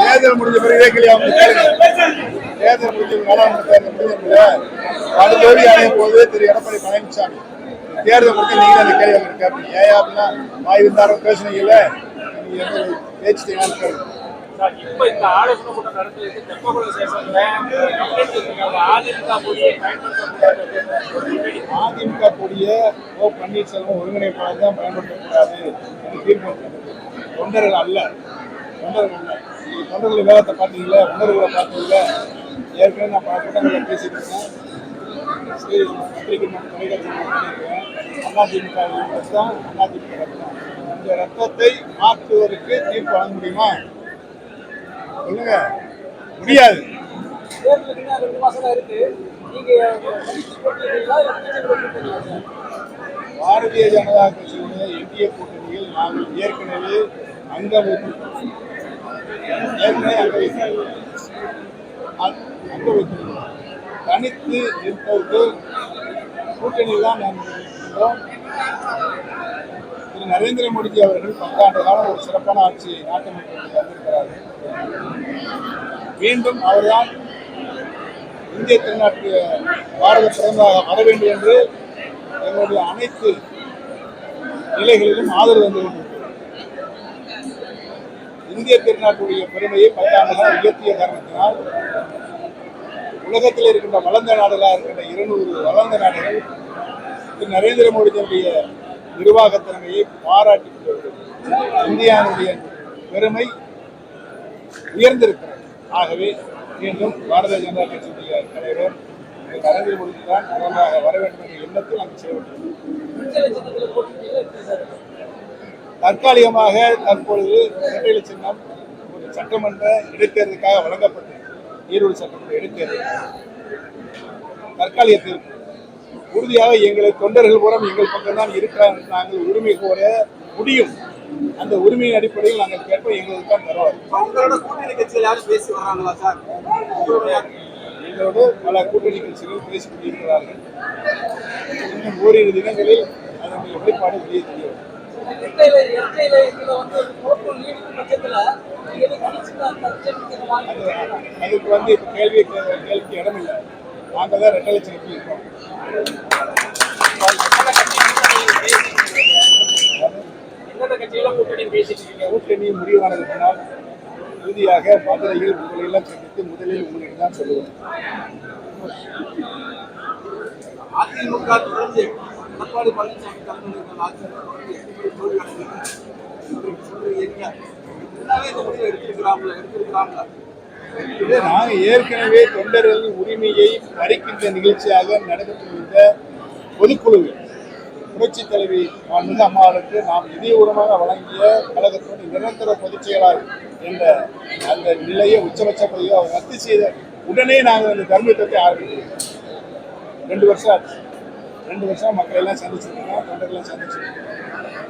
தேர்தல் முடிஞ்ச பிறகு இதே கேள்வி தேர்தல் முடிஞ்ச நாடாளுமன்ற தேர்தல் முடிஞ்ச பிறகு படுதோல்வி அடையும் போது திரு எடப்பாடி பழனிசாமி தேர்தல் முடிஞ்சு நீங்க அந்த கேள்வி கேட்பீங்க. ஏன் அப்படின்னா வாய் இருந்தாலும் பேசுனீங்கல்ல பேச்சு என்ன பேச்சுட்டீங்கன்னு இப்ப இந்த ஆலோசனை கூட்டம் நடத்துறதுக்கு தெப்பக்குளம் ஸ்டேஷன்ல அதிமுக மொழியை அதிமுக கூடிய ஓ பன்னீர்செல்வம் ஒருங்கிணைப்பாளர் தான் பயன்படுத்தக்கூடாது என்று தீர்ப்பு தொண்டர்கள் அல்ல. தொண்டர்கள் அல்ல. தொண்டர்கள் விவாதத்தை பார்த்தீங்களா? தொண்டர்களை பார்த்தீங்களா? ஏற்கனவே நான் பல கூட்டங்களில் பேசியிருக்கேன் பத்திரிகை நான் அதிமுக தான் அதிமுக ரத்தம். இந்த ரத்தத்தை மாற்றுவதற்கு தீர்ப்பு வழங்க முடியுமா? சொல்லுங்க. முடியாது. பாரதிய ஜனதா கட்சியுடைய இந்திய கூட்டணியில் நாங்கள் ஏற்கனவே அந்த ஏற்கனவே அங்க வைத்திருக்கிறோம் தனித்து நிற்பதற்கு கூட்டணியில் தான் நாங்கள் திரு நரேந்திர மோடிஜி அவர்கள் பத்தாண்டு காலம் ஒரு சிறப்பான ஆட்சியை நாட்டு மக்களுக்கு தந்திருக்கிறார்கள் மீண்டும் அவர்தான் இந்திய திருநாட்டு பாரத பிரதமராக வர வேண்டும் என்று எங்களுடைய அனைத்து நிலைகளிலும் ஆதரவு வந்து கொண்டிருக்கிறது இந்திய திருநாட்டுடைய பெருமையை பத்தாண்டுகள் உயர்த்திய காரணத்தினால் உலகத்தில் இருக்கின்ற வளர்ந்த நாடுகளாக இருக்கின்ற இருநூறு வளர்ந்த நாடுகள் திரு நரேந்திர மோடியினுடைய நிர்வாக திறமையை பாராட்டி இந்தியாவுடைய பெருமை உயர்ந்திருக்கிறது. ஆகவே மீண்டும் பாரதிய ஜனதா கட்சியுடைய தலைவர் நரேந்திர மோடி தான் முதலாக வர வேண்டும் என்ற எண்ணத்தில் நாங்கள் செய்யப்பட்டது தற்காலிகமாக தற்பொழுது இரட்டையில சின்னம் ஒரு சட்டமன்ற இடைத்தேர்தலுக்காக வழங்கப்பட்டது ஈரோடு சட்டமன்ற இடைத்தேர்தல் தற்காலிக தீர்ப்பு உறுதியாக எங்களை தொண்டர்கள் மூலம் எங்கள் பக்கம் தான் இருக்கிறார் நாங்கள் உரிமை கோர முடியும். அந்த உரிமையின் அடிப்படையில் நாங்கள் கேட்போம். எங்களுக்கு தான் தருவார் அவங்களோட கூட்டணி கட்சியில் யாரும் பேசி வர்றாங்களா சார்? எங்களோடு பல கூட்டணி கட்சிகள் பேசிக் கொண்டிருக்கிறார்கள். இன்னும் ஓரிரு தினங்களில் அதனுடைய வெளிப்பாடு வெளியே தெரியும். அதுக்கு வந்து கேள்வி கேள்விக்கு இடமில்லை. நாங்கள் தான் ரெட்டை லட்சம் இருக்கோம் கூட்டணி முடிவானது பின்னால் இறுதியாக மதுரையில் உங்களை எல்லாம் சந்தித்து முதலில் உங்களுக்கு தான் சொல்லுவேன். அதிமுக தொடர்ந்து எடப்பாடி பழனிசாமி தலைமையில் ஆட்சி தொடர்ந்து எட்டு முறை தோல்வி அடைந்திருக்கு. சொல்றீங்க எல்லாமே இந்த முடிவை எடுத்திருக்கிறாங்களா எடுத்திருக்கிறாங்களா இது நாங்கள் ஏற்கனவே தொண்டர்களின் உரிமையை பறிக்கின்ற நிகழ்ச்சியாக நடைபெற்றிருந்த பொதுக்குழுவில் புரட்சி தலைவி அம்மாவுக்கு நாம் இதயபூர்வமாக வழங்கிய கழகத்தினுடைய நிரந்தர பொதுச் செயலாளர் என்ற அந்த நிலையை உச்சபட்ச அவர் ரத்து செய்த உடனே நாங்கள் அந்த தர்மயுத்தத்தை ஆரம்பிக்கிறோம். ரெண்டு வருஷம் ஆச்சு. ரெண்டு வருஷம் மக்கள் எல்லாம் சந்திச்சிருக்கோம் தொண்டர்கள்லாம் சந்திச்சிருக்கோம்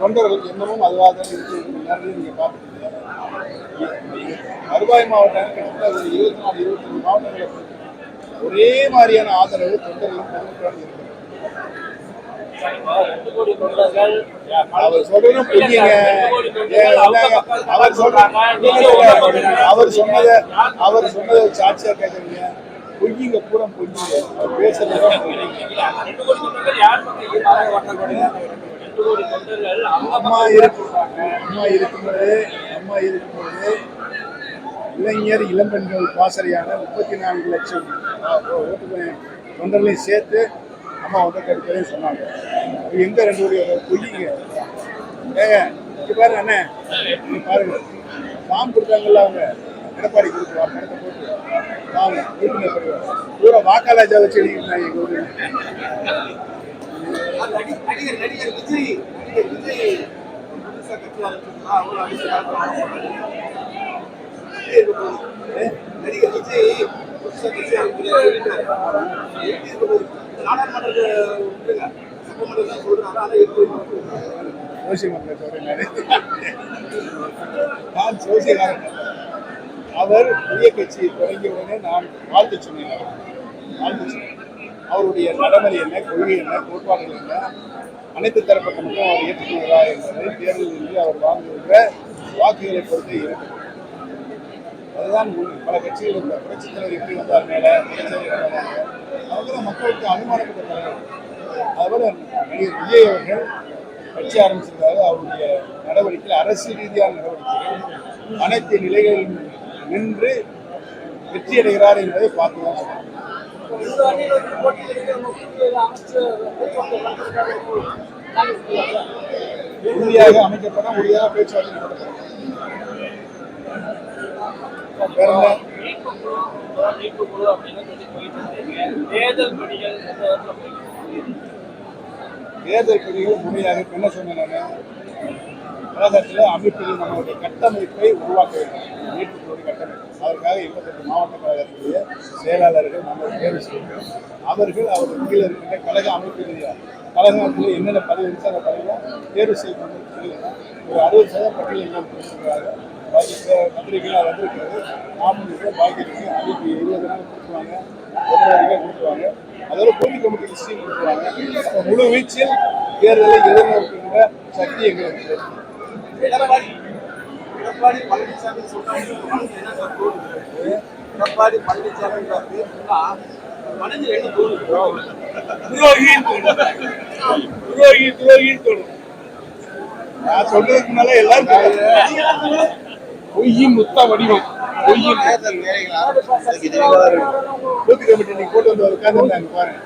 தொண்டர்களுக்கு இன்னமும் அதுவாக தான் இருக்கு. நேரத்தில் நீங்கள் பார்த்துருக்கீங்க வருவாய் மாவட்டம் கிட்டத்தட்ட ஒரு இருபத்தி நாலு இருபத்தஞ்சு மாவட்டங்களை ஒரே மாதிரியான ஆதரவு தொண்டர்களும் பொதுமக்களும் இருக்கிறது அவர் என்னங்க, அவர் சொல்றாங்க. அவர் சொன்னதை அவர் சொன்னதை சாட்சியா கேட்குறீங்க பொய்யுங்க பூரா பொய்யுங்க அவர் அவங்க அம்மா இருக்கும் அம்மா இருக்கும்போது அம்மா இருக்கும்போது இளைஞர் இளம்பெண்கள் பாசறையான முப்பத்தி நான்கு லட்சம் ஓட்டு தொண்டர்களையும் சேர்த்து அம்மா வந்து கெடுப்பதையும் சொன்னாங்க. எங்க ரெண்டு கோடி பொய்யுங்க ஏங்க இங்க பாருங்க அண்ணே. பாருங்க. ஃபார்ம் கொடுத்தாங்கல்ல அவங்க. எடப்பாடி கொடுத்துருவாங்க பணத்தை போட்டு வாங்க உறுப்பினர் பெறுவார் பூரா வாக்காளர் வச்சு எழுதிக்கிறாங்க எங்க ஊரில் நடிகர் நடிகர் விஜய் விஜய். நடிகர் விஜய் புதுசா கட்சி ஆரம்பிக்கிறாரு. நாடாளுமன்றத்தை விட்டுருங்க. தான் சொல்றாங்க எப்படி இருக்குது? சோசிய நான் சோசியக்காரன் அவர் புதிய கட்சியை தொடங்கிய உடனே நான் வாழ்த்து சொன்னேன் வாழ்த்து சொன்னேன் அவருடைய நடைமுறை என்ன கொள்கை என்ன கோட்பாடுகள் என்ன அனைத்து தரப்பட்ட அவர் ஏற்றுக்கொள்கிறா என்பதை தேர்தலில் அவர் வாங்குகின்ற வாக்குகளை பொறுத்து இருக்கு. அதுதான் பல கட்சிகள் இந்த புரட்சித் தலைவர் எப்படி வந்தார் மேலே புரட்சித் அவங்க மக்களுக்கு அனுமானப்பட்ட தலைவர். அதுபோல நடிகர் விஜய் அவர்கள் கட்சி ஆரம்பிச்சிருக்காரு அவருடைய நடவடிக்கைகள் அரசியல் ரீதியான நடவடிக்கைகள் அனைத்து நிலைகளிலும் நின்று வெற்றி அடைகிறார் என்பதை பார்த்து தான் உறுதியாக அமைக்கப்பட உறுதியாக பேச்சுவார்த்தை நடத்தப்படும் வேற குழு, அப்படின்னு தேர்தல் பணிகள் தேர்தல் பணிகள் முறையாக என்ன சொன்னேன் நான் கழகத்தில் அமைப்புகள் நம்மளுடைய கட்டமைப்பை உருவாக்க வேண்டும். நீட்டுக்குழுடைய கட்டமைப்பு. அதற்காக இருபத்தெட்டு மாவட்ட கழகத்துடைய செயலாளர்கள் நம்ம தேர்வு செய்கிறோம் அவர்கள் அவர்கள் கீழே இருக்கின்ற கழக அமைப்பு ரீதியாக கழகத்தில் என்னென்ன பதவி இருந்துச்சோ அந்த பதவியில் தேர்வு செய்யணும் ஒரு அறுபது சதவீத பட்டியல் எல்லாம் கொடுத்துருக்காங்க. பாக்கி பே- வந்திருக்கிறது. நாற்பது பாக்கி அதுக்கு இருபது நாள் கொடுத்துருவாங்க. பிப்ரவரியில் கொடுத்துருவாங்க. அதோட போட்டி கமிட்டி லிஸ்டையும் கொடுத்துருவாங்க. முழு வீச்சில் தேர்தலை எதிர்நோக்குகின்ற சக்தி எங்களுக்கு எடப்பாடி. எடப்பாடி பழனிசாமி தோணுது? எடப்பாடி பழனிசாமி மனதில் என்ன தோணுது? துரோகி துரோகின்னு தோணும் நான் சொல்றதுக்கு முன்னால எல்லாரும். பொய்யின் முத்த வடிவம். ஆரம்பிச்சு பூத்து கமிட்டி போட்டு வந்து உட்காந்துருந்தாங்க பாருங்க.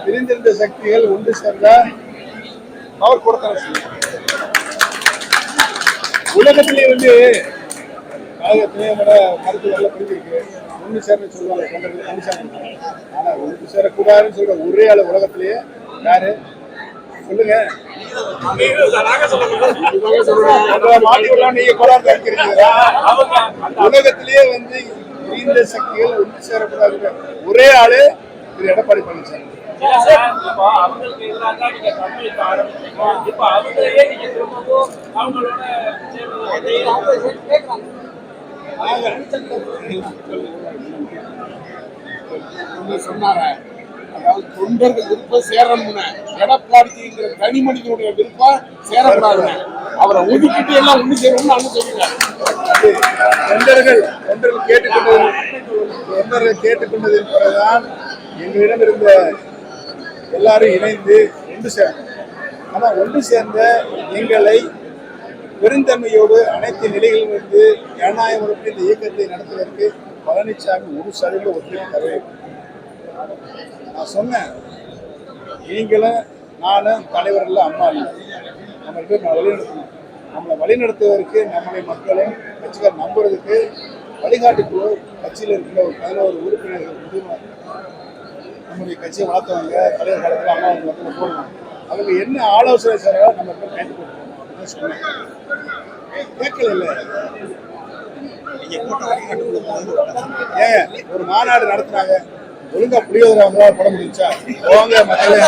பிரிந்திருந்த சக்திகள் ஒன்று சேர்ந்தா அவர் கொடுத்தாரு உலகத்திலே வந்து கழகத்திலே விட பிரிஞ்சிருக்கு ஒன்று சேர்ந்து சொல்லுவாங்க ஒன்று ஆனா ஒன்று சேரக்கூடாதுன்னு சொல்ற ஒரே ஆள் உலகத்திலேயே யாரு? சொல்லுங்க. உலகத்திலேயே வந்து இந்த சக்திகள் ஒன்று சேரக்கூடாது ஒரே ஆளு திரு எடப்பாடி பழனிசாமி. இல்ல அதாவது தொண்டர்கள் விருப்பம் சேரணும்னு. எடப்பாடிங்கிற தனி மனிதனுடைய விருப்பம் சேரக்கூடாதுன்னு. அவரை ஒதுக்கிட்டு எல்லாம் ஒண்ணு சேரணும்னு அண்ணன் சொல்லுங்க தொண்டர்கள் தொண்டர்கள் கேட்டுக்கொண்டது தொண்டர்கள் கேட்டுக்கொண்டதின் பிறகுதான் எங்களிடம் இருந்த எல்லாரும் இணைந்து ஒன்று சேர்ந்தோம் ஆனால் ஒன்று சேர்ந்த எங்களை பெருந்தன்மையோடு அனைத்து நிலைகளிலும் இருந்து ஜனநாயக முறைப்படி இந்த இயக்கத்தை நடத்துவதற்கு பழனிசாமி ஒரு சதவீத ஒத்துழைப்பு தர வேண்டும். நான் சொன்னேன். நீங்களும் நானும் தலைவர் இல்லை அம்மா இல்லை. நம்ம பேர் நான் வழிநடத்தணும். நம்மளை வழிநடத்துவதற்கு நம்முடைய மக்களும் கட்சிக்கார் நம்புறதுக்கு வழிகாட்டு குழு கட்சியில் இருக்கிற ஒரு பதினோரு உறுப்பினர்கள் முதிர்வாங்க நம்முடைய கட்சியை வளர்த்தவங்க தலைவர் காலத்தில் அம்மா வந்து போடுவாங்க. அவங்க என்ன ஆலோசனை செய்யறதோ நம்ம பேர் போட்டுருவோம் சொன்னேன். கேட்கல இல்லை ஏன்? ஒரு மாநாடு நடத்துனாங்க. ஒழுங்கா புரியுதுல அவங்களால பட முடிஞ்சா போங்க மக்களே.